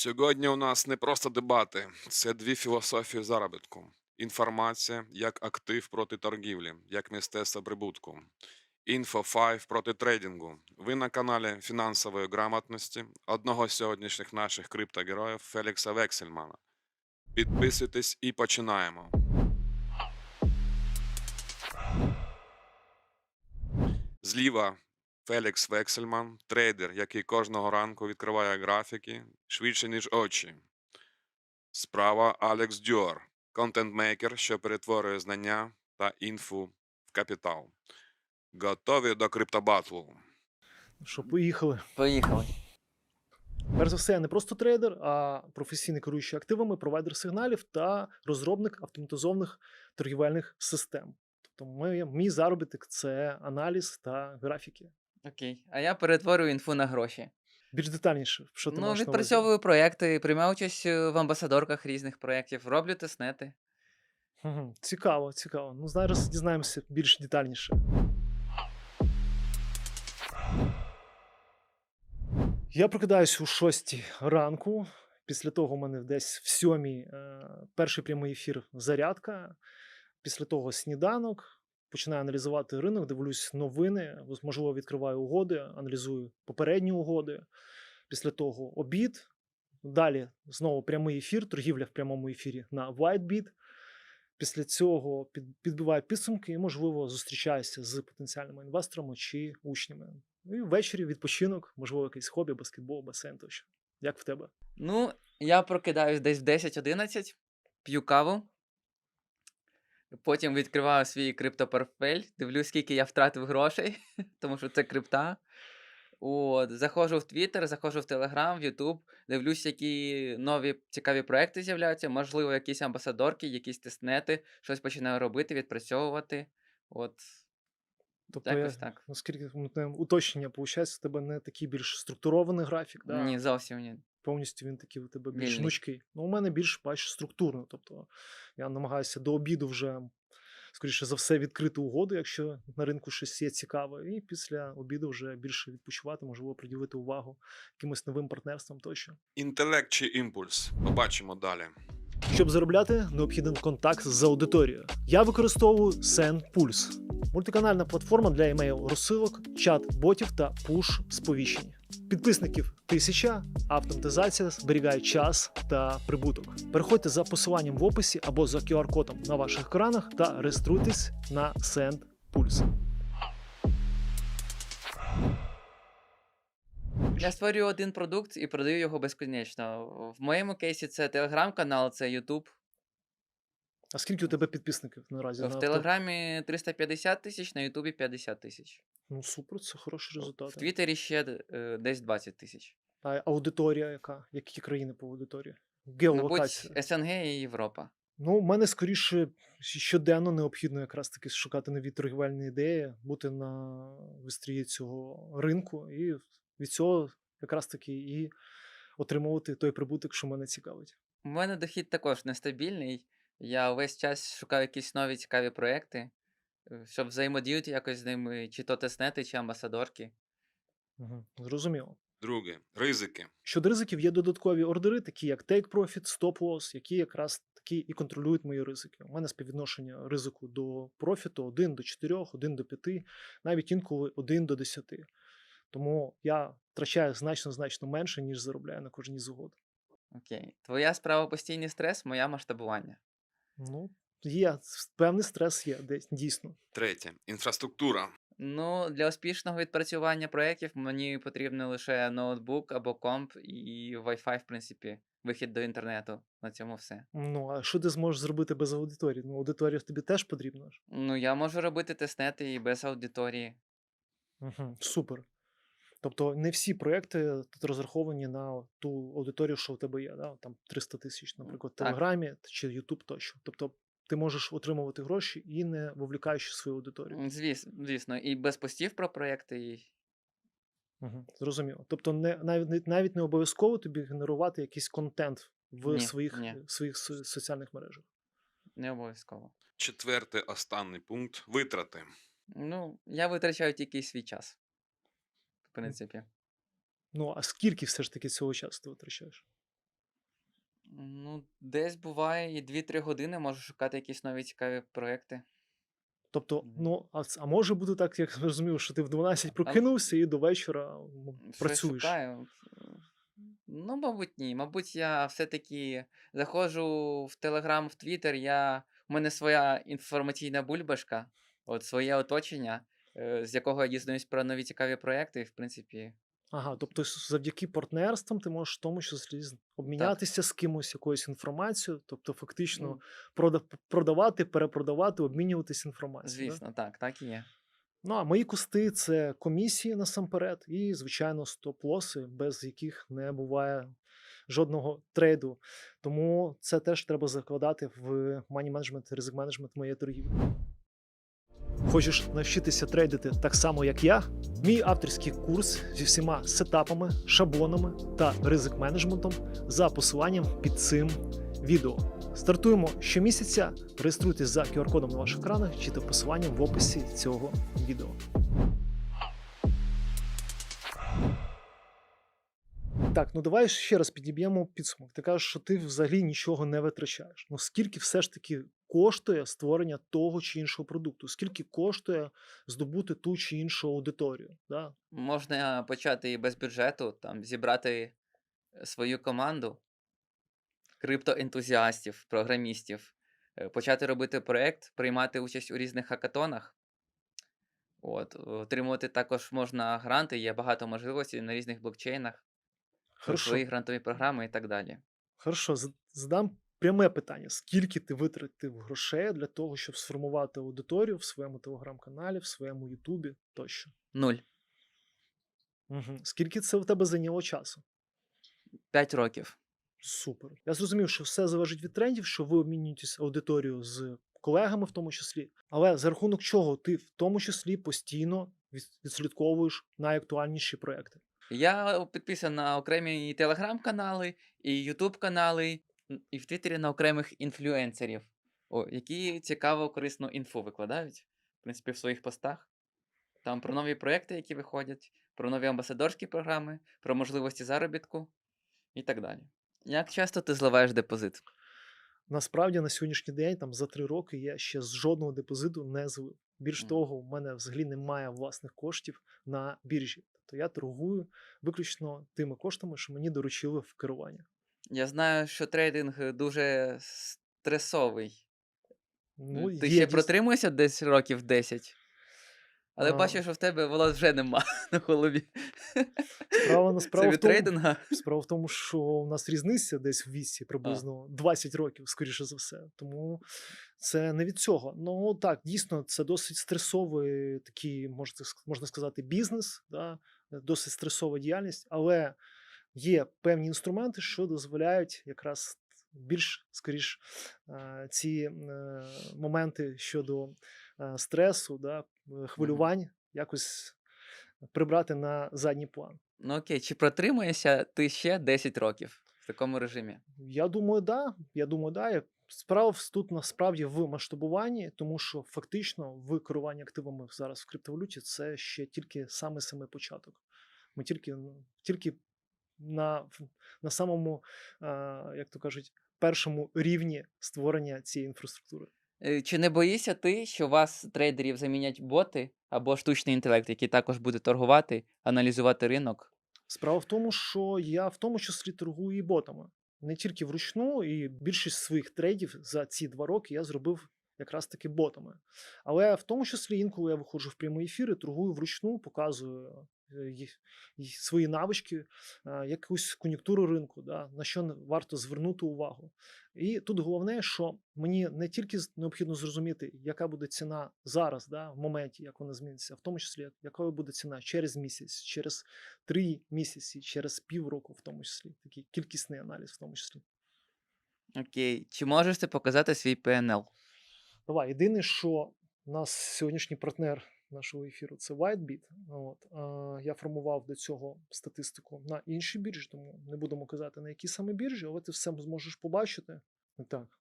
Сьогодні у нас не просто дебати, це дві філософії заробітку. Інформація як актив проти торгівлі, як мистецтво прибутку. Інфо 5 проти трейдингу. Ви на каналі фінансової грамотності одного з сьогоднішніх наших криптогероїв Фелікса Вексельмана. Підписуйтесь і починаємо. Зліва Фелікс Вексельман, трейдер, який кожного ранку відкриває графіки швидше, ніж очі. Справа Алекс Дюар, контент-мейкер, що перетворює знання та інфу в капітал. Готові до криптобатлу. Що, поїхали. Поїхали. Перш за все, я не просто трейдер, а професійний керуючий активами, провайдер сигналів та розробник автоматизованих торгівельних систем. Тобто, ми, мій заробіток це аналіз та графіки. Окей. А я перетворюю інфу на гроші. Більш детальніше, що ти ну, маєш на увазі? відпрацьовую проекти, приймаю участь е, в амбасадорках різних проєктів, роблю тестнети. Мгм. Цікаво, цікаво. Ну, зараз дізнаємося більш детальніше. Я прокидаюсь у 6 ранку. Після того у мене десь в 7 е, перший прямий ефір зарядка. Після того сніданок. Починаю аналізувати ринок, дивлюсь новини, можливо, відкриваю угоди, аналізую попередні угоди. Після того обід. Далі знову прямий ефір, торгівля в прямому ефірі на WhiteBit. Після цього підбиваю підсумки і, можливо, зустрічаюся з потенціальними інвесторами чи учнями. І ввечері відпочинок, можливо, якийсь хобі, баскетбол, басейн тощо. Як в тебе? Ну, я прокидаюсь десь в 10-11, п'ю каву. Потім відкриваю свій криптопортфель, дивлюсь, скільки я втратив грошей, тому що це крипта. От, заходжу в Twitter, заходжу в Telegram, в YouTube, дивлюсь, які нові цікаві проекти з'являються, можливо, якісь амбасадорки, якісь тестнети, щось починаю робити, відпрацьовувати. От, Тобто, якось я, так. наскільки ну, уточнення, виходить, у тебе не такий більш структурований графік, да? Ні, зовсім ні. Повністю він такий у тебе більш гнучкий. Ну, у мене більш бачиш структурно. Тобто я намагаюся до обіду вже, скоріше за все, відкрити угоду, якщо на ринку щось є цікаве, і після обіду вже більше відпочивати, можливо, приділити увагу якимось новим партнерствам тощо. Інтелект чи імпульс? Побачимо далі. Щоб заробляти, необхіден контакт з аудиторією. Я використовую SendPulse – мультиканальна платформа для емейл розсилок, чат-ботів та пуш сповіщень. Підписників тисяча, автоматизація зберігає час та прибуток. Переходьте за посиланням в описі або за QR-кодом на ваших екранах та реєструйтесь на SendPulse. Я створюю один продукт і продаю його безконечно. В моєму кейсі це телеграм-канал, це Ютуб. А скільки у тебе підписників наразі? В на? Телеграмі 350 тисяч, на Ютубі 50 тисяч. Ну супер, це хороші В. Твіттері ще е, десь 20 тисяч. А аудиторія яка? Які країни по аудиторії? Мабуть, Геолокація. СНГ і Європа. Ну, у мене скоріше щоденно необхідно якраз таки шукати нові торгівельні ідеї, бути на вистрії цього ринку, і від цього якраз таки і отримувати той прибуток, що мене цікавить. У мене дохід також нестабільний. Я весь час шукаю якісь нові цікаві проекти, е, щоб взаємодіяти якось з ними, чи то тестнети, чи амбасадорки. Угу. Зрозуміло. Друге ризики. Щодо ризиків, є додаткові ордери, такі як Take Profit, Stop Loss, які якраз такі і контролюють мої ризики. У мене співвідношення ризику до профіту 1 до 4, 1 до 5, навіть інколи 1 до 10. Тому я втрачаю значно значно менше, ніж заробляю на кожній з. Окей. Твоя справа постійний стрес, моя масштабування. Ну, є певний стрес є десь дійсно. Третє інфраструктура. Ну, для успішного відпрацювання проєктів мені потрібно лише ноутбук або комп і Wi-Fi, в принципі, вихід до інтернету. На цьому все. Ну а що ти зможеш зробити без аудиторії? Ну, аудиторія тобі теж потрібна ж. Ну, я можу робити тестнети і без аудиторії. Угу. Супер. Тобто не всі проекти тут розраховані на ту аудиторію, що у тебе є. Да? Там 300 тисяч, наприклад, в. Телеграмі чи YouTube тощо. Тобто ти можеш отримувати гроші і не вовлікаючи свою аудиторію. Звісно, звісно, і без постів про проєкти, і Угу. Зрозуміло. Тобто, не навіть не- навіть не обов'язково тобі генерувати якийсь контент в Ні, своїх, ні. своїх соціальних мережах. не обов'язково. Четвертий останній пункт витрати. Ну, я витрачаю тільки свій час. В принципі. Ну а скільки все ж таки цього часу ти витрачаєш? Ну, десь буває і 2-3 години можу шукати якісь нові цікаві проекти. Тобто, ну, а, а може бути так, як зрозумів, що ти в 12 прокинувся і до вечора м, Щось працюєш. шукаю. Ну, мабуть, ні. Мабуть, я все-таки заходжу в Телеграм, в Твіттер, я... у мене своя інформаційна бульбашка, от своє оточення, з якого я дізнаюсь про нові цікаві проекти, і, в принципі, Ага, тобто завдяки партнерствам ти можеш в тому числі обмінятися з кимось якоюсь інформацією, тобто фактично прода- продавати, перепродавати, обмінюватись інформацією. звісно, так, так і є. Ну а мої кусти це комісії насамперед, і, звичайно, стоп-лоси, без яких не буває жодного трейду. Тому це теж треба закладати в money management, ризик менеджмент моєї торгівлі. Хочеш навчитися трейдити так само, як я? Мій авторський курс зі всіма сетапами, шаблонами та ризик менеджментом за посиланням під цим відео. Стартуємо щомісяця. Реєструйтесь за QR-кодом на ваших екранах чи та посиланням в описі цього відео. Так, ну давай ще раз підіб'ємо підсумок. Ти кажеш, що ти взагалі нічого не витрачаєш. Ну скільки все ж таки коштує створення того чи іншого продукту? Скільки коштує здобути ту чи іншу аудиторію? Да? Можна почати і без бюджету, там, зібрати е, свою команду криптоентузіастів, програмістів, е, почати робити проєкт, приймати участь у різних хакатонах. От, отримувати також можна гранти, є багато можливостей на різних блокчейнах, Хорошо. свої грантові програми і так далі. Хорошо, задам пряме питання: скільки ти витратив грошей для того, щоб сформувати аудиторію в своєму телеграм-каналі, в своєму Ютубі тощо? Нуль. Угу. Скільки це в тебе зайняло часу? П'ять років. Супер. Я зрозумів, що все залежить від трендів, що ви обмінюєтесь аудиторією з колегами, в тому числі. Але за рахунок чого ти в тому числі постійно відслідковуєш найактуальніші проекти? Я підписаний на окремі телеграм-канали, і ютуб канали, і в Твіттері на окремих інфлюенсерів, о, які цікаво корисну інфу викладають, в принципі, в своїх постах. Там про нові проекти, які виходять, про нові амбасадорські програми, про можливості заробітку і так далі. Як часто ти зливаєш депозит? Насправді на сьогоднішній день, там за три роки, я ще з жодного депозиту не злив. Більш Мгм. того, у мене взагалі немає власних коштів на біржі. Тобто я торгую виключно тими коштами, що мені доручили в керування. Я знаю, що трейдинг е, дуже стресовий. Ну, Ти є ще дійс- протримуєшся десь років 10. Але А. бачу, що в тебе волос вже нема на голові. Справа на Це справа в від тому, трейдинга. Справа в тому, що у нас різниця десь в віці приблизно 20 років, скоріше за все. Тому це не від цього. Ну так, дійсно, це досить стресовий такий, можна, можна сказати, бізнес, да? досить стресова діяльність, але є певні інструменти, що дозволяють якраз більш скоріш ці е, моменти щодо е, стресу, да, хвилювань якось прибрати на задній план. Ну окей, чи протримуєшся ти ще 10 років в такому режимі? Я думаю, да. Я думаю, да. Справа тут насправді в масштабуванні, тому що фактично в керуванні активами зараз в криптовалюті це ще тільки саме саме початок. Ми тільки, тільки на, на самому, як то кажуть, першому рівні створення цієї інфраструктури. Е, Чи не боїшся ти, що вас, трейдерів, замінять боти або штучний інтелект, який також буде торгувати, аналізувати ринок? Справа в тому, що я в тому числі торгую і ботами. Не тільки вручну, і більшість своїх трейдів за ці два роки я зробив якраз таки ботами. Але в тому числі інколи я виходжу в прямий ефір і торгую вручну, показую свої навички, е, якусь кон'юнктуру ринку, да, на що варто звернути увагу. І тут головне, що мені не тільки необхідно зрозуміти, яка буде ціна зараз, да, в моменті, як вона зміниться, а в тому числі, як- якою буде ціна через місяць, через три місяці, через півроку, в тому числі, такий кількісний аналіз, в тому числі. Окей, чи можеш ти показати свій PNL? Давай, єдине, що у нас сьогоднішній партнер нашого ефіру це WhiteBit. От, я формував до цього статистику на іншій біржі, тому не будемо казати на якій саме біржі, але ти все зможеш побачити. Так,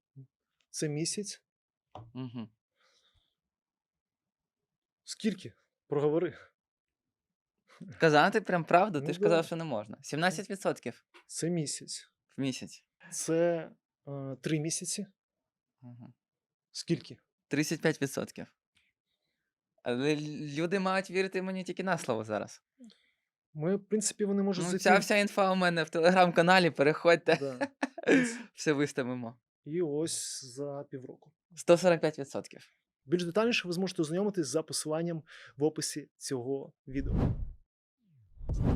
це місяць. Угу. Скільки? Проговори. Казати прям правду, Ну ти ж да. казав, що не можна. 17% Це місяць. в місяць. Це е, три місяці. Мгм. Скільки? 35%. Але люди мають вірити мені тільки на слово зараз. Ми, в принципі, вони можуть Ну, зайти. ця вся інфа у мене в телеграм-каналі, переходьте, Да. все виставимо. І ось за півроку. 145%. Більш детальніше ви зможете ознайомитись за посиланням в описі цього відео.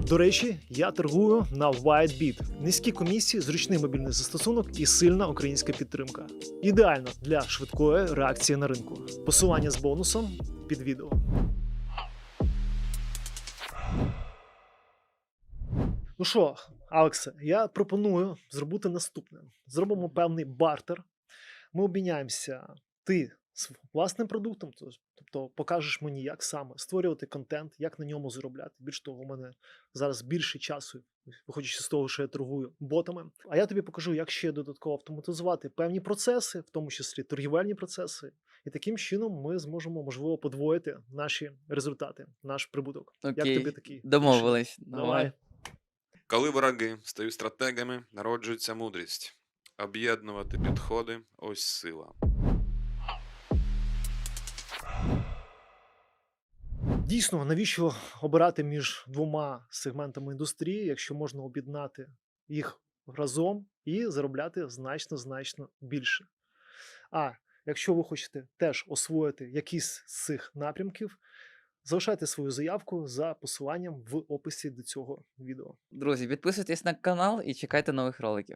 До речі, я торгую на WhiteBit. Низькі комісії, зручний мобільний застосунок і сильна українська підтримка. Ідеально для швидкої реакції на ринку. Посилання з бонусом під відео. Ну що, Алексе, я пропоную зробити наступне: зробимо певний бартер. Ми обміняємося ти з власним продуктом, то- тобто покажеш мені, як саме створювати контент, як на ньому заробляти. Більш того, у мене зараз більше часу, виходячи з того, що я торгую ботами. А я тобі покажу, як ще додатково автоматизувати певні процеси, в тому числі торгівельні процеси. І таким чином ми зможемо можливо подвоїти наші результати, наш прибуток. Як тобі такі? Домовились. Давай. Коли вороги стають стратегами, народжується мудрість. Об'єднувати підходи ось сила. Дійсно, навіщо обирати між двома сегментами індустрії, якщо можна об'єднати їх разом і заробляти значно значно більше. А якщо ви хочете теж освоїти якийсь з цих напрямків, залишайте свою заявку за посиланням в описі до цього відео. Друзі, підписуйтесь на канал і чекайте нових роликів.